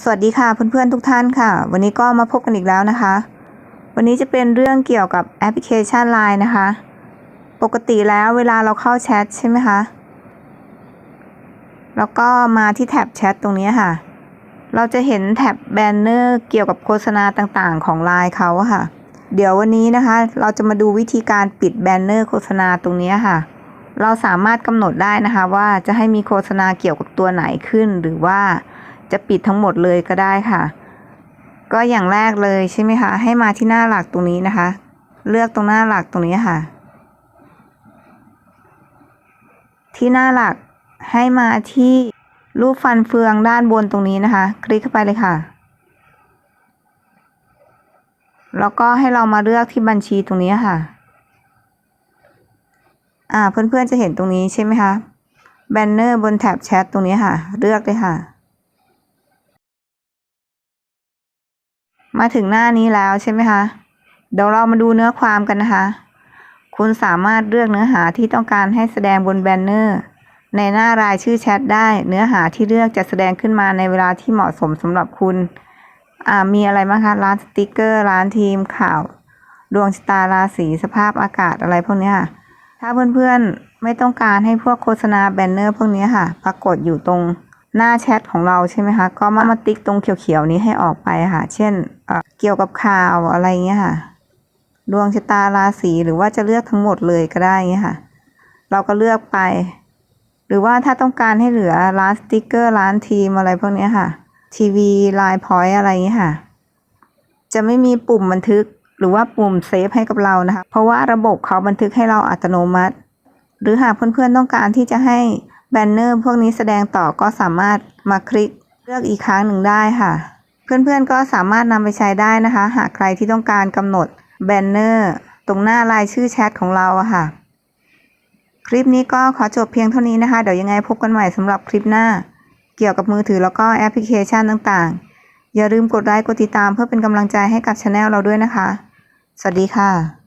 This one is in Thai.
สวัสดีค่ะเพื่อนๆทุกท่านค่ะ วันนี้ก็มาพบกันอีกแล้วนะคะ วันนี้จะเป็นเรื่องเกี่ยวกับแอปพลิเคชัน Line นะคะ ปกติแล้วเวลาเราเข้าแชทใช่ไหมคะแล้วก็มาที่แท็บแชทตรงนี้ค่ะ เราจะเห็นแท็บแบนเนอร์เกี่ยวกับโฆษณาต่างๆ ของ Line เขาค่ะ เดี๋ยววันนี้นะคะ เราจะมาดูวิธีการปิดแบนเนอร์โฆษณาตรงนี้ค่ะ เราสามารถกำหนดได้นะคะว่าจะให้มีโฆษณาเกี่ยวกับตัวไหนขึ้นหรือว่า จะปิดทั้งหมดเลยก็ได้ค่ะ ก็อย่างแรกเลยใช่ไหมคะ ให้มาที่หน้าหลักตรงนี้นะคะ เลือกตรงหน้าหลักตรงนี้ค่ะ ที่หน้าหลักให้มาที่รูปฟันเฟืองด้านบนตรงนี้นะคะ คลิกเข้าไปเลยค่ะ แล้วก็ให้เรามาเลือกที่บัญชีตรงนี้ค่ะ อ่าเพื่อนๆจะเห็นตรงนี้ใช่ไหมคะ แบนเนอร์บนแท็บแชทตรงนี้ค่ะ เลือกเลยค่ะ มาถึงหน้านี้แล้วใช่ไหมคะ เดี๋ยวเรามาดูเนื้อความกันนะคะ คุณสามารถเลือกเนื้อหาที่ต้องการให้แสดงบนแบนเนอร์ ในหน้ารายชื่อแชทได้ เนื้อหาที่เลือกจะแสดงขึ้นมาในเวลาที่เหมาะสมสำหรับคุณ อ่า มีอะไรบ้างคะ ร้านสติกเกอร์ ร้านทีมข่าว ดวงชะตาราศี สภาพอากาศอะไรพวกนี้ค่ะ ถ้าเพื่อนๆไม่ต้องการให้พวกโฆษณาแบนเนอร์พวกนี้ค่ะ ปรากฏอยู่ตรง หน้าแชทของเราใช่ไหมคะ ก็มามาติ๊กตรงเขียวๆนี้ให้ออกไปค่ะ เช่นเกี่ยวกับข่าวอะไรเงี้ยค่ะ ดวงชะตาราศีหรือว่าจะเลือกทั้งหมดเลยก็ได้เงี้ยค่ะ เราก็เลือกไป หรือว่าถ้าต้องการให้เหลือร้านสติกเกอร์ร้านทีมอะไรพวกนี้ค่ะ ทีวีไลน์พอยต์อะไรเงี้ยค่ะ จะไม่มีปุ่มบันทึกหรือว่าปุ่มเซฟให้กับเรานะคะ เพราะว่าระบบเขาบันทึกให้เราอัตโนมัติ หรือหากเพื่อนๆต้องการที่จะให้ แบนเนอร์พวกนี้แสดงต่อก็สามารถมาคลิกเลือกอีกครั้งหนึ่งได้ค่ะ เพื่อนๆก็สามารถนำไปใช้ได้นะคะ หากใครที่ต้องการกำหนดแบนเนอร์ตรงหน้ารายชื่อแชทของเราค่ะ คลิปนี้ก็ขอจบเพียงเท่านี้นะคะ เดี๋ยวยังไงพบกันใหม่สำหรับคลิปหน้า เกี่ยวกับมือถือแล้วก็แอปพลิเคชันต่างๆ อย่าลืมกดไลค์กดติดตามเพื่อเป็นกำลังใจให้กับช anel เราด้วยนะคะ สวัสดีค่ะ